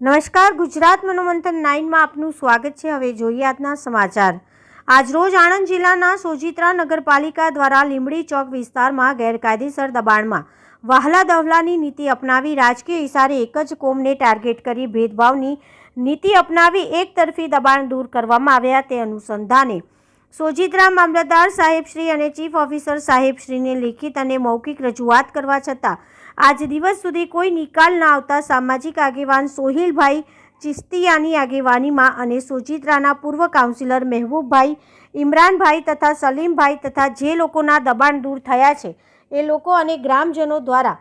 નમસ્કાર, ગુજરાત મનોમંથન નાઇનમાં આપનું સ્વાગત છે. હવે જોઈએ આજના સમાચાર. આજરોજ આણંદ જિલ્લાના સોજિત્રા નગરપાલિકા દ્વારા લીંબડી ચોક વિસ્તારમાં ગેરકાયદેસર દબાણમાં વહાલા દવલાની નીતિ અપનાવી રાજકીય ઇશારે એક જ કોમને ટાર્ગેટ કરી ભેદભાવની નીતિ અપનાવી એક તરફી દબાણ દૂર કરવામાં આવ્યા તે અનુસંધાને સોજિત્રા મામલતદાર સાહેબશ્રી અને ચીફ ઓફિસર સાહેબશ્રીને લેખિત અને મૌખિક રજૂઆત કરવા છતાં આજ દિવસ સુધી કોઈ નિકાલ ન આવતા સામાજિક આગેવાન સોહિલભાઈ ચિસ્તિયાની આગેવાનીમાં અને સોજિત્રાના પૂર્વ કાઉન્સિલર મહેબૂબભાઈ ઇમરાનભાઈ તથા સલીમભાઈ તથા જે લોકોના દબાણ દૂર થયા છે, એ લોકો અને ગ્રામજનો દ્વારા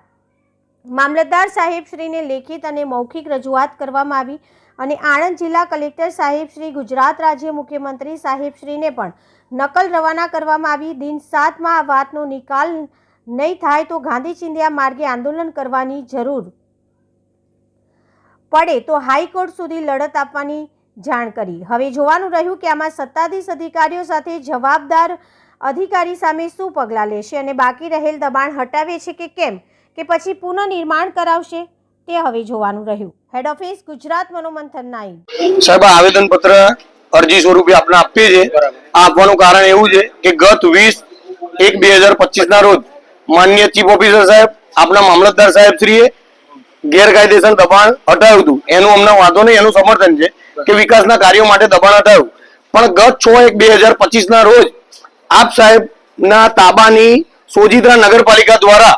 મામલતદાર સાહેબશ્રીને લેખિત અને મૌખિક રજૂઆત કરવામાં આવી અને આણંદ જિલ્લા કલેક્ટર સાહેબશ્રી ગુજરાત રાજ્ય મુખ્યમંત્રી સાહેબશ્રીને પણ નકલ રવાના કરવામાં આવી. દિન સાતમાં આ વાતનો નિકાલ નહીં થાય તો ગાંધી ચિંધ્યા માર્ગે આંદોલન કરવાની જરૂર પડે તો હાઈકોર્ટ સુધી લડત આપવાની જાણ કરી. હવે જોવાનું રહ્યું કે આમાં સત્તાધીશ અધિકારીઓ સાથે જવાબદાર અધિકારી સામે શું પગલાં લેશે અને બાકી રહેલ દબાણ હટાવે છે કે કેમ? કે પછી પુનઃનિર્માણ કરાવશે? તે હવે જોવાનું રહ્યું. હેડ ઓફિસ ગુજરાત મનોમંથન નાઈ સાહેબ આવેદન પત્ર અરજી સ્વરૂપે આપણે આપીએ છીએ. આપવાનું કારણ એવું છે કે ગત વીસ એક બે હજાર પચીસ ના રોજ માન્ય ચીફ ઓફિસર સાહેબ આપણા મામલતદાર સાહેબ શ્રીએ ગેરકાયદેસર દબાણ હટાવ્યું હતું. એનું અમને વાંધો નહીં, એનું સમર્થન છે કે વિકાસના કાર્યો માટે દબાણ હટાવ્યું. પણ ગત છ એક બે હજાર પચીસ ના રોજ આપ સાહેબના તાબાની સોજિત્રા નગરપાલિકા દ્વારા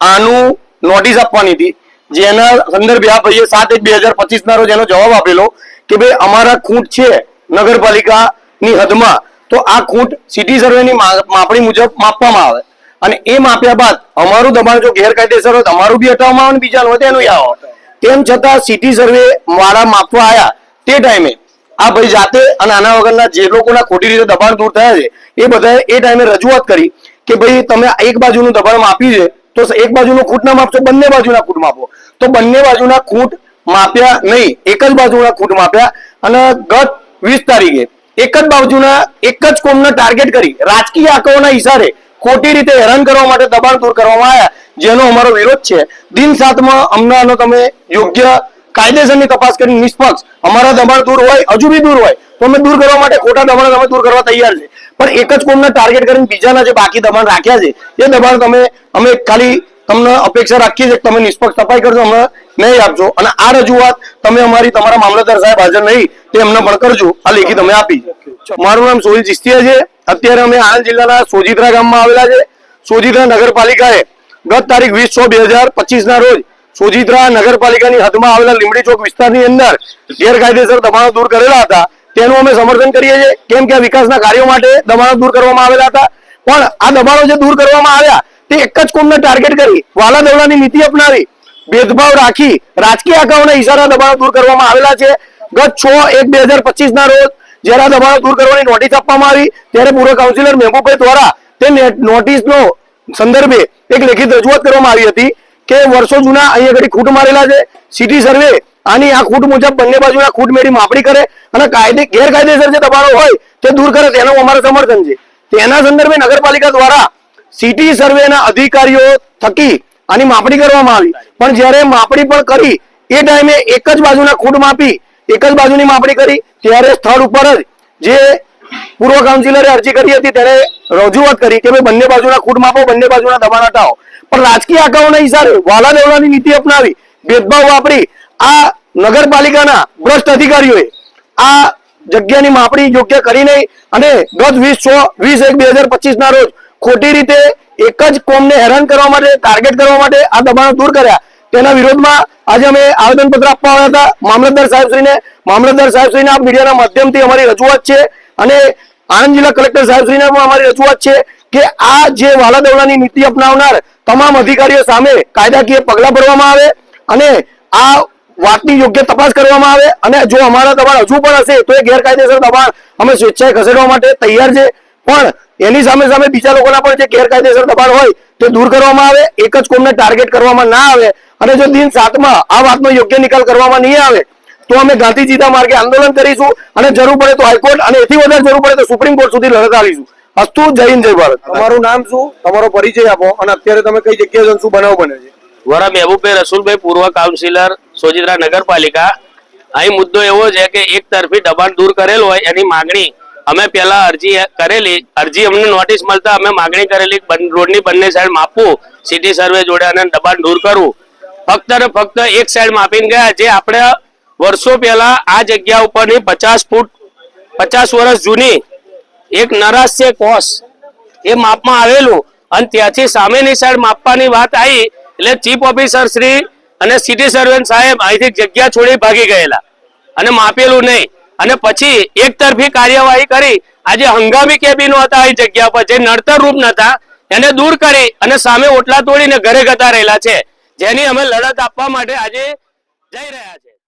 આનું નોટિસ આપવાની હતી. જેના સંદર્ભે આ ભાઈએ સાત એક બે હજાર પચીસ ના રોજ એનો જવાબ આપેલો કે ભાઈ અમારા ખૂંટ છે નગરપાલિકાની હદમાં. તો આ ખૂંટ સિટી સર્વેની માપણી મુજબ માપવામાં આવે. અને એ માપ્યા બાદ અમારું દબાણ જો ગેરકાયદેસર હોય અમારું બી હટાવવામાં આવે બીજાનું હોય તેનું આવો. તેમ છતાં સિટી સર્વે વાળા માપવા આવ્યા તે ટાઈમે આ ભાઈ જાતે અને આના વગરના જે લોકોના ખોટી રીતે દબાણ દૂર થયા છે, એ બધાએ એ ટાઈમે રજૂઆત કરી કે ભાઈ તમે એક બાજુનું દબાણ માપ્યું છે, તો એક બાજુનું ખૂટ ના માપશો, બંને બાજુના ખૂટ માપો. તો બંને બાજુના ખૂટ માપ્યા નહીં, એક જ બાજુના ખૂટ માપ્યા અને ગત વીસ તારીખે એક જ બાજુના એક જ કોમને ટાર્ગેટ કરી. રાજકીય આંકડાઓના ઇશારે ખોટી રીતે હેરાન કરવા માટે દબાણ દૂર કરવામાં આવ્યા. જેનો અમારો વિરોધ છે. દિન સાતમાં અમને તમે યોગ્ય કાયદેસરની તપાસ કરી નિષ્પક્ષ. અમારા દબાણ દૂર હોય, હજુ બી દૂર હોય, તો અમે દૂર કરવા માટે ખોટા દબાણ અમે દૂર કરવા તૈયાર છે. પણ એક જ કોમને ટાર્ગેટ કરીને બીજાના જે બાકી દબાણ રાખ્યા છે, એ દબાણ તમે, અમે ખાલી તમને અપેક્ષા રાખીએ છીએ તમે નિષ્પક્ષ તપાઈ કરજો અમને નહીં આપજો. અને આ રજૂઆત તમે અમારી, તમારા મામલતદાર સાહેબ હાજર નહીં, તે અમને પણ કરજો. આ લેખી તમે આપી મારું નામ સોહિલ ચિસ્તિયા છે. અત્યારે અમે આણંદ જિલ્લાના સોજિત્રા ગામમાં આવેલા છે. સોજિત્રા નગરપાલિકાએ ગત તારીખ વીસ છ બે હજાર પચીસના રોજ સોજિત્રા નગરપાલિકાની હદમાં આવેલા લીમડી ચોક વિસ્તારની અંદર ગેરકાયદેસર દબાણો દૂર કરેલા હતા. તેનું અમે સમર્થન કરીએ છીએ. કેમ કે વિકાસના કાર્યો માટે દબાણો દૂર કરવામાં આવેલા હતા. પણ આ દબાણો જે દૂર કરવામાં આવ્યા, તે એક જ કોમને ટાર્ગેટ કરી. વાલા દવડાની નીતિ અપનાવી, ભેદભાવ રાખી, રાજકીય આંકડાઓના ઇશારા દબાણો દૂર કરવામાં આવેલા છે. ગત છ એક બે હજાર પચીસના રોજ જ્યારે આ દબાણો દૂર કરવાની નોટિસ આપવામાં આવી, ત્યારે પૂર્વ કાઉન્સિલર મહેબૂબભાઈ દ્વારા તે નોટિસનો સંદર્ભે એક લેખિત રજૂઆત કરવામાં આવી હતી કે વર્ષો જૂના અહીંયા ઘડી ખૂટ મારેલા છે. સિટી સર્વે આની આ ખૂટ મુજબ બંને બાજુના ખૂટ મેળી માપણી કરે અને કાયદે, ગેરકાયદેસર જે દબાણો હોય તે દૂર કરે, તેનું અમારે સમર્થન છે. તેના સંદર્ભે નગરપાલિકા દ્વારા સિટી સર્વેના અધિકારીઓ થકી આની માપણી કરવામાં આવી. પણ જ્યારે માપણી પણ કરી, એ ટાઈમે એક જ બાજુના ખૂટ માપી એક જ બાજુની માપણી કરી, ત્યારે સ્થળ ઉપર જ જે પૂર્વ કાઉન્સિલરે અરજી કરી હતી, ત્યારે રજૂઆત કરી કે ભાઈ બંને બાજુના ખૂટ માપો, બંને બાજુના દબાણ હટાવો. પણ રાજકીય આંકડાઓના ઇશારે વાલા દેવડાની નીતિ અપનાવી, ભેદભાવ વાપરી, આ નગરપાલિકાના ભ્રષ્ટ અધિકારીઓએ આ જગ્યાની માપણી યોગ્ય કરી નહીં અને ગત વીસ, છ, વીસ એક બે હજાર પચીસ ના રોજ ખોટી રીતે એક જ કોમને હેરાન કરવા માટે ટાર્ગેટ કરવા માટે આ દબાણો દૂર કર્યા. તેના વિરોધમાં આજે અમે આવેદનપત્ર આપવા આવ્યા હતા. મામલતદાર સાહેબશ્રીને મામલતદાર સાહેબશ્રીને આ મીડિયાના માધ્યમથી અમારી રજૂઆત છે અને આણંદ જિલ્લા કલેક્ટર સાહેબશ્રીને પણ અમારી રજૂઆત છે કે આ જે વાલા દવલાની નીતિ અપનાવનાર તમામ અધિકારીઓ સામે કાયદાકીય પગલાં ભરવામાં આવે અને આ વાતની યોગ્ય તપાસ કરવામાં આવે અને જો અમારા દબાણ હજુ પણ હશે તો એ ગેરકાયદેસર દબાણ અમે સ્વેચ્છાએ ખસેડવા માટે તૈયાર છે. પણ એની સામે સામે બીજા લોકોના પણ જે ગેરકાયદેસર દબાણ હોય તે દૂર કરવામાં આવે એક જ કોમને ટાર્ગેટ કરવામાં ના આવે અને જો દિન સાતમાં આ વાતનો યોગ્ય નિકાલ કરવામાં નહીં આવે તો અમે ગાંધીજીના માર્ગે આંદોલન કરીશું અને જરૂર પડે તો હાઈકોર્ટ અને એથી વધારે જરૂર પડે તો સુપ્રીમ કોર્ટ સુધી લડત આવીશું અસ્તુ જય હિન્દ જય ભારત. તમારું નામ શું? તમારો પરિચય આપો અને અત્યારે તમે કઈ જગ્યાએ શું બનાવ બને છે? વરા મહેબૂબભાઈ રસુલભાઈ પૂર્વ કાઉન્સિલર સોજિત્રા નગરપાલિકા. અહીં મુદ્દો એવો છે કે એક તરફી દબાણ દૂર કરેલ હોય એની માંગણી અમે પહેલા અરજી કરેલી, અરજી અમને નોટિસ મળતા અમે માગણી કરેલી રોડની બંને સાઈડ માપવું સિટી સર્વે જોડે અને દબાણ દૂર કરવું. ફક્ત ને ફક્ત એક સાઈડ માપીને ગયા, જે આપણે વર્ષો પહેલા આ જગ્યા ઉપરની પચાસ ફૂટ, પચાસ વર્ષ જૂની, એક નરાશ છે કોસ, એ માપમાં આવેલું. અને ત્યાંથી સામેની સાઈડ માપવાની વાત આવી, એટલે ચીફ ઓફિસર શ્રી અને સિટી સર્વેન્ટ સાહેબ અહીંથી જગ્યા છોડી ભાગી ગયેલા. અને માપેલું નહીં. અને પછી એક તરફી કાર્યવાહી કરી. આજે હંગામી કેબિનો હતા એ જગ્યા પર, જે નડતર રૂપ નતા, એને દૂર કરી અને સામે ઓટલા તોડીને ઘરે ગતા રહેલા છે. જેની અમે લડત આપવા માટે આજે જઈ રહ્યા છે.